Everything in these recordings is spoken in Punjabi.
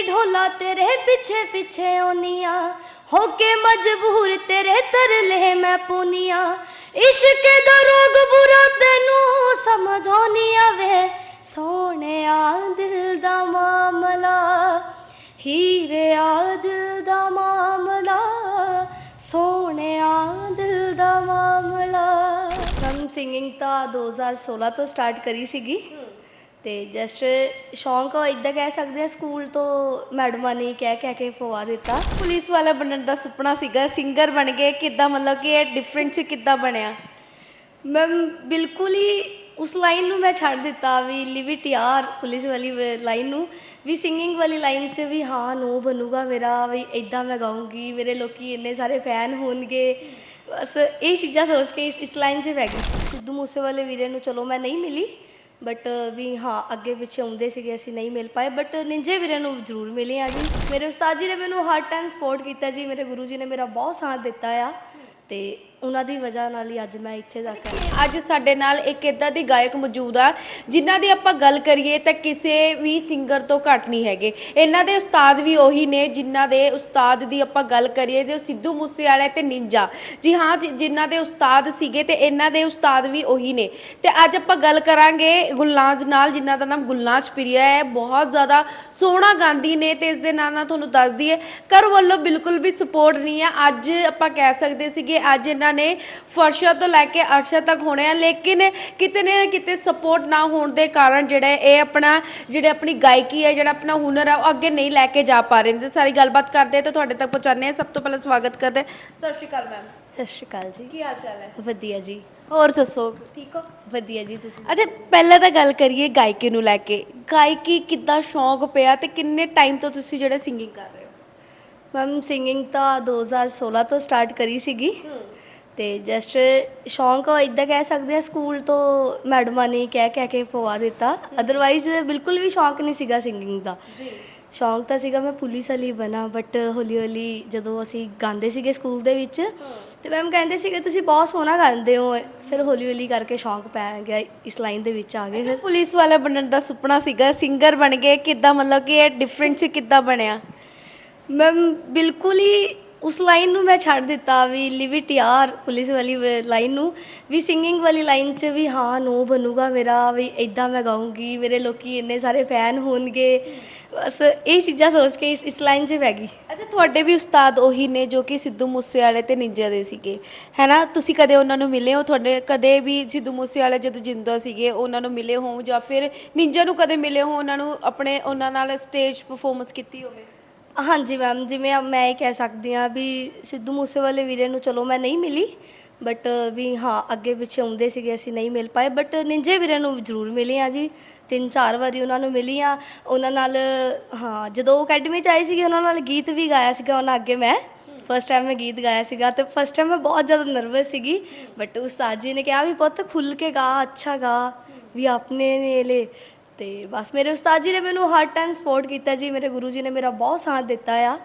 ਨੀ ਢੋਲਾ ਤੇਰੇ ਪਿੱਛੇ ਪਿੱਛੇ ਆਉਨੀਆਂ ਹੋ ਕੇ ਮਜਬੂਰ ਤੇਰੇ ਤਰਲੇ ਮੈਂ ਪੁਨੀਆਂ। ਇਸ਼ਕ ਦਾ ਰੋਗ ਬੁਰਾ ਤੈਨੂੰ ਸਮਝ ਆਉਣੀ ਆਵੇ ਸੋਹਣਿਆ ਦਿਲ ਦਾ ਮਾਮਲਾ, ਹੀਰਿਆ ਦਿਲ ਦਾ ਮਾਮਲਾ, ਸੋਹਣਿਆ ਦਿਲ ਦਾ ਮਾਮਲਾ। ਮੈਂ ਸਿੰਗਿੰਗ ਤਾਂ 2016 ਤੋਂ ਸਟਾਰਟ ਕਰੀ ਸੀਗੀ। ਤੇ ਜਸਟ ਸ਼ੌਂਕ ਇਦਾਂ ਕਹਿ ਸਕਦੇ ਆ ਸਕੂਲ ਤੋਂ ਮੈਡਮਾਂ ਨੇ ਕਹਿ ਕਹਿ ਕੇ ਪਵਾ ਦਿੱਤਾ। ਪੁਲਿਸ ਵਾਲਾ ਬਣਨ ਦਾ ਸੁਪਨਾ ਸੀਗਾ ਸਿੰਗਰ ਬਣ ਗਏ ਕਿੱਦਾਂ ਮਤਲਬ ਕਿ ਇਹ ਡਿਫਰੈਂਟ ਕਿੱਦਾਂ ਬਣਿਆ? ਮੈਂ ਬਿਲਕੁਲ ਹੀ ਉਸ ਲਾਈਨ ਨੂੰ ਮੈਂ ਛੱਡ ਦਿੱਤਾ ਵੀ ਲਿਵ ਇਟ ਯਾਰ ਪੁਲਿਸ ਵਾਲੀ ਲਾਈਨ ਨੂੰ। ਵੀ ਸਿੰਗਿੰਗ ਵਾਲੀ ਲਾਈਨ 'ਚ ਵੀ ਹਾਂ ਨੋ ਬਣੂਗਾ ਮੇਰਾ ਵੀ ਇਦਾਂ ਮੈਂ ਗਾਉਂਗੀ ਮੇਰੇ ਲੋਕੀ ਇੰਨੇ ਸਾਰੇ ਫੈਨ ਹੋਣਗੇ। ਬਸ ਇਹ ਚੀਜ਼ਾਂ ਸੋਚ ਕੇ ਇਸ ਇਸ ਲਾਈਨ 'ਚ ਪੈ ਗਈ ਸਿੱਧੂ ਮੂਸੇ ਵਾਲੇ ਵੀਰੇ ਨੂੰ ਚਲੋ ਮੈਂ ਨਹੀਂ ਮਿਲੀ। ਬਟ uh, ਵੀ ਹਾਂ, ਅੱਗੇ ਪਿੱਛੇ ਆਉਂਦੇ ਸੀਗੇ, ਅਸੀਂ ਨਹੀਂ ਮਿਲ ਪਾਏ। ਬਟ ਨਿੰਜੇ ਵੀਰੇ ਨੂੰ ਜ਼ਰੂਰ ਮਿਲੇ ਆ ਜੀ। ਮੇਰੇ ਉਸਤਾਦ ਜੀ ਨੇ ਮੈਨੂੰ ਹਰ ਟਾਈਮ ਸਪੋਰਟ ਕੀਤਾ ਜੀ। ਮੇਰੇ ਗੁਰੂ ਜੀ ਨੇ ਮੇਰਾ ਬਹੁਤ ਸਾਥ ਦਿੱਤਾ ਆ। ਤੇ ਉਹਨਾਂ ਦੀ ਵਜ੍ਹਾ ਨਾਲ ਹੀ ਅੱਜ ਮੈਂ ਇੱਥੇ ਤੱਕ ਆਈ। ਅੱਜ ਸਾਡੇ ਨਾਲ ਇੱਕ ਇਦਾਂ ਦੀ ਗਾਇਕ ਮੌਜੂਦ ਆ, ਜਿਨ੍ਹਾਂ ਦੀ ਆਪਾਂ ਗੱਲ ਕਰੀਏ ਤਾਂ ਕਿਸੇ ਵੀ ਸਿੰਗਰ ਤੋਂ ਘੱਟ ਨਹੀਂ ਹੈਗੇ। ਇਹਨਾਂ ਦੇ ਉਸਤਾਦ ਵੀ ਉਹੀ ਨੇ, ਜਿਨ੍ਹਾਂ ਦੇ ਉਸਤਾਦ ਦੀ ਆਪਾਂ ਗੱਲ ਕਰੀਏ ਤੇ ਉਹ ਸਿੱਧੂ ਮੂਸੇਵਾਲਾ ਤੇ ਨਿੰਜਾ। ਜੀ ਹਾਂ, ਜਿ- ਜਿਨ੍ਹਾਂ ਦੇ ਉਸਤਾਦ ਸੀਗੇ ਤੇ ਇਹਨਾਂ ਦੇ ਉਸਤਾਦ ਵੀ ਉਹੀ ਨੇ। ਤੇ ਅੱਜ ਆਪਾਂ ਗੱਲ ਕਰਾਂਗੇ ਗੁਲਨਾਜ਼ ਨਾਲ, ਜਿਨ੍ਹਾਂ ਦਾ ਨਾਮ ਗੁਲਨਾਜ਼ ਪ੍ਰਿਆ ਹੈ। ਬਹੁਤ ਜ਼ਿਆਦਾ ਸੋਹਣਾ ਗਾਉਂਦੀ ਨੇ ਤੇ ਇਸ ਦੇ ਨਾਲ ਨਾਲ ਤੁਹਾਨੂੰ ਦੱਸਦੀ ਹੈ ਕਰ ਵੱਲੋਂ ਬਿਲਕੁਲ ਵੀ ਸਪੋਰਟ ਨਹੀਂ ਹੈ ਅੱਜ ਆਪਾਂ ਕਹਿ ਸਕਦੇ ਸੀਗੇ, ਅੱਜ ਇਹਨਾਂ ਨੇ ਫਰਸ਼ਾ ਤੋਂ ਲੈ ਕੇ ਅਰਸ਼ਾ ਤੱਕ ਹੋਣੇ ਆ ਲੇਕਿਨ ਕਿਤੇ ਨਾ ਕਿਤੇ ਸਪੋਰਟ ਨਾ ਹੋਣ ਦੇ ਕਾਰਨ ਜਿਹੜਾ ਇਹ ਆਪਣਾ ਜਿਹੜੇ ਆਪਣੀ ਗਾਇਕੀ ਹੈ ਜਿਹੜਾ ਆਪਣਾ ਹੁਨਰ ਹੈ ਉਹ ਅੱਗੇ ਨਹੀਂ ਲੈ ਕੇ ਜਾ ਪਾ ਰਹੇ। ਨੇ ਤੇ ਸਾਰੀ ਗੱਲਬਾਤ ਕਰਦੇ ਹਾਂ ਤੇ ਤੁਹਾਡੇ ਤੱਕ ਪਹੁੰਚਾਉਂਦੇ ਹਾਂ। ਸਭ ਤੋਂ ਪਹਿਲਾਂ ਸਵਾਗਤ ਕਰਦੇ। ਸਤਿ ਸ਼੍ਰੀ ਅਕਾਲ ਮੈਮ। ਸਤਿ ਸ਼੍ਰੀ ਅਕਾਲ ਜੀ। ਕੀ ਹਾਲ ਚਾਲ ਹੈ? ਵਧੀਆ ਜੀ। ਹੋਰ ਦੱਸੋ ਠੀਕ ਹੋ? ਵਧੀਆ ਜੀ ਤੁਸੀਂ ਅੱਛਾ ਪਹਿਲਾਂ ਤਾਂ ਗੱਲ ਕਰੀਏ ਗਾਇਕੀ ਨੂੰ ਲੈ ਕੇ। ਗਾਇਕੀ ਕਿੱਦਾਂ ਸ਼ੌਂਕ ਪਿਆ ਤੇ ਕਿੰਨੇ ਟਾਈਮ ਤੋਂ ਤੁਸੀਂ ਜਿਹੜਾ ਸਿੰਗਿੰਗ ਕਰ ਰਹੇ ਹੋ? ਮੈਮ ਸਿੰਗਿੰਗ ਤਾਂ 2016 ਤੋਂ ਸਟਾਰਟ ਕਰੀ ਸੀਗੀ। ਤੇ ਜਸਟ ਸ਼ੌਂਕ ਇਦਾਂ ਕਹਿ ਸਕਦੇ ਆ ਸਕੂਲ ਤੋਂ ਮੈਡਮਾਂ ਨੇ ਕਹਿ ਕਹਿ ਕੇ ਪਵਾ ਦਿੱਤਾ। ਅਦਰਵਾਈਜ਼ ਬਿਲਕੁਲ ਵੀ ਸ਼ੌਂਕ ਨਹੀਂ ਸੀਗਾ ਸਿੰਗਿੰਗ ਦਾ। ਜੀ। ਸ਼ੌਂਕ ਤਾਂ ਸੀਗਾ ਮੈਂ ਪੁਲਿਸ ਵਾਲੀ ਬਣਾ ਬਟ ਹੌਲੀ ਹੌਲੀ ਜਦੋਂ ਅਸੀਂ ਗਾਉਂਦੇ ਸੀਗੇ ਸਕੂਲ ਦੇ ਵਿੱਚ ਤੇ ਮੈਮ ਕਹਿੰਦੇ ਸੀਗੇ ਤੁਸੀਂ ਬਹੁਤ ਸੋਹਣਾ ਗਾਉਂਦੇ ਹੋ। ਫਿਰ ਹੌਲੀ ਹੌਲੀ ਕਰਕੇ ਸ਼ੌਂਕ ਪੈ ਗਿਆ ਇਸ ਲਾਈਨ ਦੇ ਵਿੱਚ ਆ ਗਏ ਫਿਰ। ਪੁਲਿਸ ਵਾਲਾ ਬਣਨ ਦਾ ਸੁਪਨਾ ਸੀਗਾ ਸਿੰਗਰ ਬਣ ਗਏ ਕਿੱਦਾਂ ਮਤਲਬ ਕਿ ਇਹ ਡਿਫਰੈਂਟ ਕਿੱਦਾਂ ਬਣਿਆ? ਮੈਮ ਬਿਲਕੁਲ ਹੀ ਉਸ ਲਾਈਨ ਨੂੰ ਮੈਂ ਛੱਡ ਦਿੱਤਾ ਵੀ ਲਿਵ ਇਟ ਯਾਰ ਪੁਲਿਸ ਵਾਲੀ ਲਾਈਨ ਨੂੰ, ਵੀ ਸਿੰਗਿੰਗ ਵਾਲੀ ਲਾਈਨ 'ਚ ਵੀ ਹਾਂ ਨੋ ਬਣੂਗਾ ਮੇਰਾ, ਵੀ ਇਦਾਂ ਮੈਂ ਗਾਉਂਗੀ, ਮੇਰੇ ਲੋਕੀ ਇੰਨੇ ਸਾਰੇ ਫੈਨ ਹੋਣਗੇ। ਬਸ ਇਹ ਚੀਜ਼ਾਂ ਸੋਚ ਕੇ ਇਸ ਇਸ ਲਾਈਨ 'ਚ ਪੈ ਗਈ। ਅੱਛਾ, ਤੁਹਾਡੇ ਵੀ ਉਸਤਾਦ ਉਹੀ ਨੇ ਜੋ ਕਿ ਸਿੱਧੂ ਮੂਸੇਵਾਲੇ ਤੇ ਨਿੰਜਾ ਦੇ ਸੀਗੇ। ਹੈਨਾ, ਤੁਸੀਂ ਕਦੇ ਉਹਨਾਂ ਨੂੰ ਮਿਲੇ ਹੋ? ਤੁਹਾਡੇ ਕਦੇ ਵੀ ਸਿੱਧੂ ਮੂਸੇਵਾਲੇ ਜਦੋਂ ਜਿੰਦਾ ਸੀਗੇ, ਉਹਨਾਂ ਨੂੰ ਮਿਲੇ ਹੋ ਜਾਂ ਫਿਰ ਨਿੰਜਾ ਨੂੰ ਕਦੇ ਮਿਲੇ ਹੋ ਉਹਨਾਂ ਨੂੰ ਆਪਣੇ, ਉਹਨਾਂ ਨਾਲ ਸਟੇਜ ਪਰਫਾਰਮੈਂਸ ਕੀਤੀ ਹੋਵੇ? ਹਾਂਜੀ ਮੈਮ, ਜਿਵੇਂ ਆ- ਮੈਂ ਇਹ ਕਹਿ ਸਕਦੀ ਹਾਂ ਵੀ ਸਿੱਧੂ ਮੂਸੇਵਾਲੇ ਵੀਰੇ ਨੂੰ ਚਲੋ ਮੈਂ ਨਹੀਂ ਮਿਲੀ ਬਟ ਵੀ ਹਾਂ, ਅੱਗੇ ਪਿੱਛੇ ਆਉਂਦੇ ਸੀਗੇ, ਅਸੀਂ ਨਹੀਂ ਮਿਲ ਪਾਏ ਬਟ ਨਿੰਜੇ ਵੀਰੇ ਨੂੰ ਜ਼ਰੂਰ ਮਿਲੇ ਆ ਜੀ, ਤਿੰਨ ਚਾਰ ਵਾਰੀ ਉਹਨਾਂ ਨੂੰ ਮਿਲੀ ਆ ਉਹਨਾਂ ਨਾਲ, ਹਾਂ, ਜਦੋਂ ਉਹ ਅਕੈਡਮੀ ਚ ਆਏ ਸੀਗੇ, ਉਹਨਾਂ ਨਾਲ ਗੀਤ ਵੀ ਗਾਇਆ ਸੀਗਾ ਉਹਨਾਂ ਅੱਗੇ ਮੈਂ। ਫਸਟ ਟਾਈਮ ਮੈਂ ਗੀਤ ਗਾਇਆ ਸੀਗਾ ਤੇ ਫਸਟ ਟਾਈਮ ਮੈਂ ਬਹੁਤ ਜ਼ਿਆਦਾ ਨਰਵਸ ਸੀਗੀ ਬਟ ਉਸਤਾਦ ਜੀ ਨੇ ਕਿਹਾ ਵੀ ਪੁੱਤ ਖੁੱਲ ਕੇ ਗਾ, ਅੱਛਾ ਗਾ, ਵੀ ਆਪਣੇ ਨੇ ਲੈ ਤੇ ਬਸ ਮੇਰੇ ਉਸਤਾਦ ਜੀ ਨੇ ਮੈਨੂੰ ਹਰ ਟਾਈਮ ਸਪੋਰਟ ਕੀਤਾ ਜੀ ਮੇਰੇ ਗੁਰੂ ਜੀ ਨੇ ਮੇਰਾ ਬਹੁਤ ਸਾਥ ਦਿੱਤਾ ਆ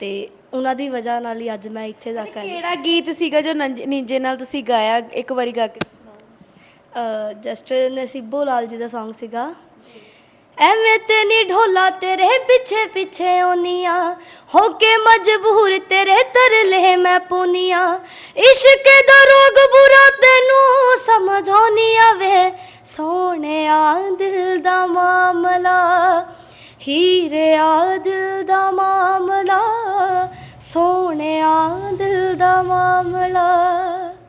ਤੇ ਉਹਨਾਂ ਦੀ ਵਜ੍ਹਾ ਨਾਲ ਹੀ ਅੱਜ ਮੈਂ ਇੱਥੇ ਤੱਕ ਆਈ। ਕਿਹੜਾ ਗੀਤ ਸੀਗਾ ਜੋ ਨੰਜ- ਨਿੰਜੇ ਨਾਲ ਤੁਸੀਂ ਗਾਇਆ? ਇੱਕ ਵਾਰੀ ਗਾ ਕੇ ਸੁਣਾਓ। ਜਸਟ ਨਸੀਬੋ ਲਾਲ ਜੀ ਦਾ Song ਸੀਗਾ। ਐਵੇਂ ਤੇ ਨੀ ਢੋਲਾ ਤੇਰੇ ਪਿੱਛੇ ਪਿੱਛੇ ਆਉਨੀਆਂ ਹੋ ਕੇ ਮਜਬੂਰ ਤੇਰੇ ਤਰਲੇ ਮੈਂ ਪੁਨੀਆਂ। ਇਸ਼ਕ ਦਾ ਰੋਗ ਬੁਰਾ ਤੈਨੂੰ ਸਮਝ ਆਉਣੀ ਆਵੇ। ਸੋਹਣਿਆ ਦਿਲ ਦਾ ਮਾਮਲਾ ਹੀਰਿਆ ਦਿਲ ਦਾ ਮਾਮਲਾ ਸੋਹਣਿਆ ਦਿਲ ਦਾ ਮਾਮਲਾ।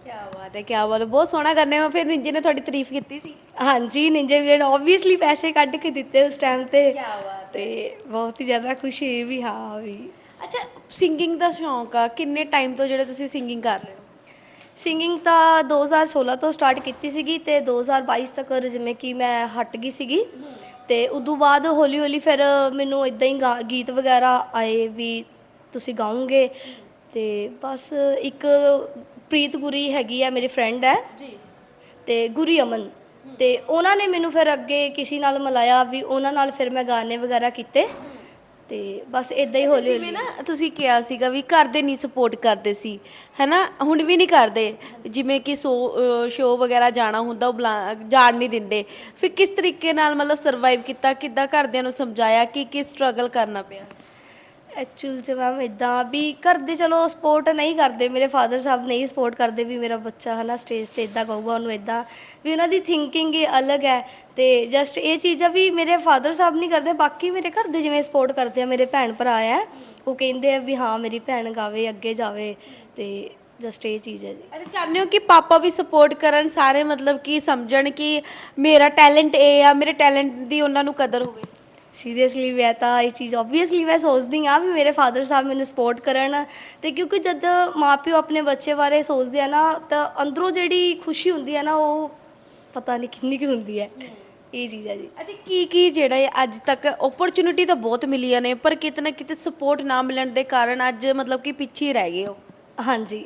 ਕੀ ਬਾਤ ਹੈ ਕੀ ਬਾਤ ਹੈ ਬਹੁਤ ਸੋਹਣਾ ਕਰਨੇ ਹੋ। ਫਿਰ ਨਿੰਜੇ ਨੇ ਤੁਹਾਡੀ ਤਾਰੀਫ ਕੀਤੀ ਸੀ? ਹਾਂਜੀ ਨਿੰਜੇ ਵੀਰ ਨੇ ਆਬਵੀਅਸਲੀ ਪੈਸੇ ਕੱਢ ਕੇ ਦਿੱਤੇ ਉਸ ਟਾਈਮ ਤੇ। ਕੀ ਬਾਤ ਤੇ ਬਹੁਤ ਹੀ ਜ਼ਿਆਦਾ ਖੁਸ਼ੀ ਵੀ ਹਾਂ ਵੀ। ਅੱਛਾ ਸਿੰਗਿੰਗ ਦਾ ਸ਼ੌਂਕ ਆ ਕਿੰਨੇ ਟਾਈਮ ਤੋਂ ਜਿਹੜੇ ਤੁਸੀਂ ਸਿੰਗਿੰਗ ਕਰ ਰਹੇ ਸਿੰਗਿੰਗ ਤਾਂ 2016 ਤੋਂ ਸਟਾਰਟ ਕੀਤੀ ਸੀਗੀ ਤੇ 2022 ਤੱਕ ਜਿਵੇਂ ਕਿ ਮੈਂ ਹਟ ਗਈ ਸੀਗੀ। ਤੇ ਉਦੋਂ ਬਾਅਦ ਹੌਲੀ ਹੌਲੀ ਫਿਰ ਮੈਨੂੰ ਇਦਾਂ ਹੀ ਗਾ- ਗੀਤ ਵਗੈਰਾ ਆਏ ਵੀ ਤੁਸੀਂ ਗਾਉਂਗੇ ਤੇ ਬਸ ਇੱਕ ਪ੍ਰੀਤ ਗੁਰੀ ਹੈਗੀ ਆ ਮੇਰੀ ਫਰੈਂਡ ਹੈ। ਜੀ। ਤੇ ਗੁਰੀ ਅਮਨ। ਤੇ ਉਹਨਾਂ ਨੇ ਮੈਨੂੰ ਫਿਰ ਅੱਗੇ ਕਿਸੇ ਨਾਲ ਮਿਲਾਇਆ ਵੀ ਉਹਨਾਂ ਨਾਲ ਫਿਰ ਮੈਂ ਗਾਣੇ ਵਗੈਰਾ ਕੀਤੇ। ਤੇ ਬਸ ਇਦਾਂ ਹੀ ਹੌਲੀ ਜਿਵੇਂ ਨਾ ਤੁਸੀਂ ਕਿਹਾ ਸੀਗਾ ਵੀ ਘਰ ਦੇ ਨਹੀਂ ਸਪੋਰਟ ਕਰਦੇ ਸੀ ਹੈਨਾ? ਹੁਣ ਵੀ ਨਹੀਂ ਕਰਦੇ। ਜਿਵੇਂ ਕਿ ਸੋ ਸ਼ੋਅ ਵਗੈਰਾ ਜਾਣਾ ਹੁੰਦਾ ਉਹ ਬੁਲਾ- ਜਾਣ ਨਹੀਂ ਦਿੰਦੇ। ਫਿਰ ਕਿਸ ਤਰੀਕੇ ਨਾਲ ਮਤਲਬ ਸਰਵਾਈਵ ਕੀਤਾ? ਕਿੱਦਾਂ ਘਰਦਿਆਂ ਨੂੰ ਸਮਝਾਇਆ ਕਿ ਕੀ ਸਟਰਗਲ ਕਰਨਾ ਪਿਆ? ਐਕਚੁਅਲ ਚ ਮੈਮ ਇਦਾਂ ਵੀ ਘਰ ਦੇ ਚਲੋ ਸਪੋਰਟ ਨਹੀਂ ਕਰਦੇ, ਮੇਰੇ ਫਾਦਰ ਸਾਹਿਬ ਨਹੀਂ ਸਪੋਰਟ ਕਰਦੇ ਵੀ ਮੇਰਾ ਬੱਚਾ ਹਨਾ ਸਟੇਜ ਤੇ ਇਦਾਂ ਕਹੂਗਾ, ਉਹਨੂੰ ਇਦਾਂ ਵੀ ਉਹਨਾਂ ਦੀ ਥਿੰਕਿੰਗ ਹੀ ਅਲੱਗ ਹੈ ਤੇ ਜਸਟ ਇਹ ਚੀਜ਼ ਆ ਵੀ ਮੇਰੇ ਫਾਦਰ ਸਾਹਿਬ ਨਹੀਂ ਕਰਦੇ, ਬਾਕੀ ਮੇਰੇ ਘਰ ਦੇ ਜਿਵੇਂ ਸਪੋਰਟ ਕਰਦੇ ਆ, ਮੇਰੇ ਭੈਣ ਭਰਾ ਆ ਉਹ ਕਹਿੰਦੇ ਆ ਵੀ ਹਾਂ ਮੇਰੀ ਭੈਣ ਗਾਵੇ, ਅੱਗੇ ਜਾਵੇ ਤੇ ਜਸਟ ਇਹ ਚੀਜ਼ ਹੈ ਜੀ। ਅਰੇ ਚਾਹੁੰਦੇ ਹੋ ਕਿ ਪਾਪਾ ਵੀ ਸਪੋਰਟ ਕਰਨ ਸਾਰੇ, ਮਤਲਬ ਕਿ ਸਮਝਣ ਕਿ ਮੇਰਾ ਟੈਲੈਂਟ ਇਹ ਆ, ਮੇਰੇ ਟੈਲੈਂਟ ਦੀ ਉਹਨਾਂ ਨੂੰ ਕਦਰ ਹੋਵੇ? ਸੀਰੀਅਸਲੀ ਵੀ ਤਾਂ ਇਹ ਚੀਜ਼ ਆਬਵੀਅਸਲੀ ਮੈਂ ਸੋਚਦੀ ਆ ਵੀ ਮੇਰੇ ਫਾਦਰ ਸਾਹਿਬ ਮੈਨੂੰ ਸਪੋਰਟ ਕਰਨ ਤੇ ਕਿਉਂਕਿ ਜਦ ਮਾਪਿਓ ਆਪਣੇ ਬੱਚੇ ਬਾਰੇ ਸੋਚਦੇ ਆ ਨਾ ਤਾਂ ਅੰਦਰੋਂ ਜਿਹੜੀ ਖੁਸ਼ੀ ਹੁੰਦੀ ਆ ਨਾ ਉਹ ਪਤਾ ਨਹੀਂ ਕਿੰਨੀ ਕੁ ਹੁੰਦੀ ਹੈ। ਇਹ ਚੀਜ਼ ਹੈ ਜੀ। ਅੱਛਾ ਕੀ ਕੀ ਜਿਹੜਾ ਹੈ ਅੱਜ ਤੱਕ ਓਪਰਚੁਨਿਟੀ ਤਾਂ ਬਹੁਤ ਮਿਲੀਆਂ ਨੇ ਪਰ ਕਿਤੇ ਨਾ ਕਿਤੇ ਸਪੋਰਟ ਨਾ ਮਿਲਣ ਦੇ ਕਾਰਨ ਅੱਜ ਮਤਲਬ ਕਿ ਪਿੱਛੇ ਰਹਿ ਗਏ ਹੋ? ਹਾਂਜੀ।